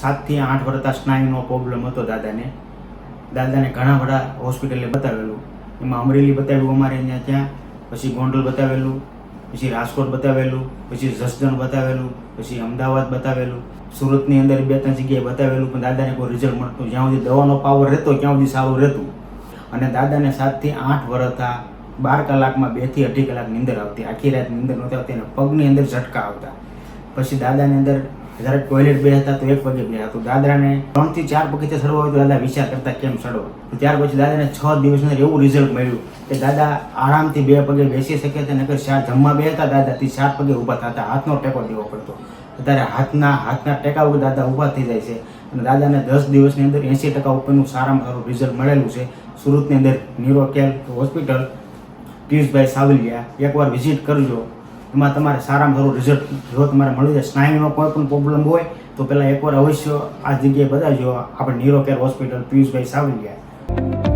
સાતથી આઠ વર્ષતા સ્નાયુનો પ્રોબ્લેમ હતો દાદાને. દાદાને ઘણા બધા હોસ્પિટલે બતાવેલું. એમાં અમરેલી બતાવ્યું, અમારે અહીંયા ત્યાં. પછી ગોંડલ બતાવેલું, પછી રાજકોટ બતાવેલું, પછી જસદણ બતાવેલું, પછી અમદાવાદ બતાવેલું. સુરતની અંદર બે ત્રણ જગ્યાએ બતાવેલું, પણ દાદાને કોઈ રિઝલ્ટ મળતું જ્યાં સુધી દવાનો પાવર રહેતો, ત્યાં સુધી સારું રહેતું. અને દાદાને સાતથી આઠ વર્ષ હતા. બાર કલાકમાં બેથી અઢી કલાક નીંદર આવતી. આખી રાત નીંદર નહોતી આવતી અને પગની અંદર ઝટકા આવતા. પછી દાદાની અંદર જ્યારે ટોયલેટ બે હતા તો એક પગે બે હતું. દાદાને ત્રણથી ચાર પગે સડવા હોય તો દાદા વિચાર કરતા કેમ સડો? તો ત્યાર પછી દાદાને છ દિવસની અંદર એવું રિઝલ્ટ મળ્યું કે દાદા આરામથી બે પગે બેસી શકે છે, નકર ચાર જમવા બે હતા, દાદાથી ચાર પગે ઊભા થતા હાથનો ટેકો દેવો પડતો. અત્યારે હાથના હાથના ટેકા ઉપર દાદા ઊભા થઈ જાય છે. અને દાદાને દસ દિવસની અંદર એંસી ટકા ઉપરનું સારામાં સારું રિઝલ્ટ મળેલું છે. સુરતની અંદર Neuro Care Hospital Piyushbhai Savaliya, એકવાર વિઝિટ કરજો. એમાં તમારે સારામાં સારું રિઝલ્ટ જો તમારે મળી જાય, સ્નાયુનો કોઈ પણ પ્રોબ્લેમ હોય, તો પહેલાં એકવાર અવશ્ય આ જગ્યાએ બતાવજો આપણે Neuro Care Hospital Piyushbhai Savaliya.